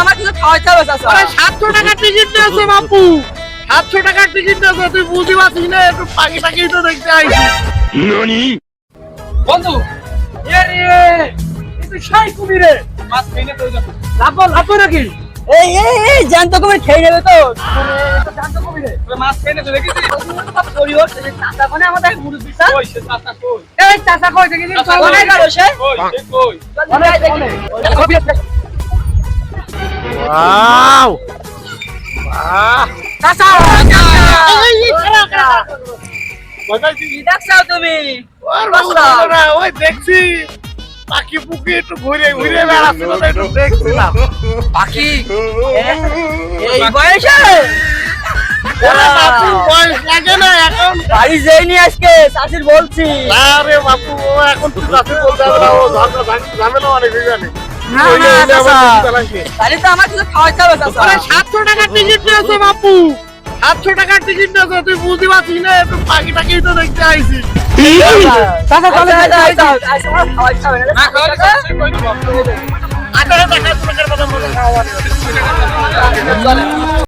আমার কিছু খাওয়াইতে হবে চাচা। সাতশো টাকার টিকিট নিয়েছে বাপু। সাতশো টাকার টিকিট নিয়েছে তুই বুঝতে পারছিস না একটু পাখি টাকি তো দেখতে আইছি। বন্ধু এ রে এটা সেই কুমিরে মাছ খেয়ে তো লাভ লাভ নাকি? এই এই এই জ্যান্ত কুমির খেয়ে নেবে তো। জ্যান্ত কুমিরে মাছ খেয়ে নেবে দেখেছিস? চাচা কোনে আমাদের মুরব্বি স্যার কই? কই এই চাচা কই দেখেছিস? কই? সে। কই বাজাইছি। তুমি? ওই দেখছি। পাখি পুকি একটু ঘুরে ঘুরে বেড়াচ্ছিল একটু দেখছিলাম। পাখি? এই বয়সে? বাড়ি যাইনি আজকে শাশির বলছি। না রে বাপু ও এখন তুই বলতে হবে না ও ঝামেলা অনেক জানি? না, না। তাহলে তো আমার কিছু খাওয়াইতে হবে সাতশো টাকার টিকিট নিয়েছে বাপু সাতশো টাকার টিকিট নিয়েছে তুই বুঝতে পারছিস না একটু পাখি টাকি তো দেখতে আঠারো টাকার কথা মনে হয়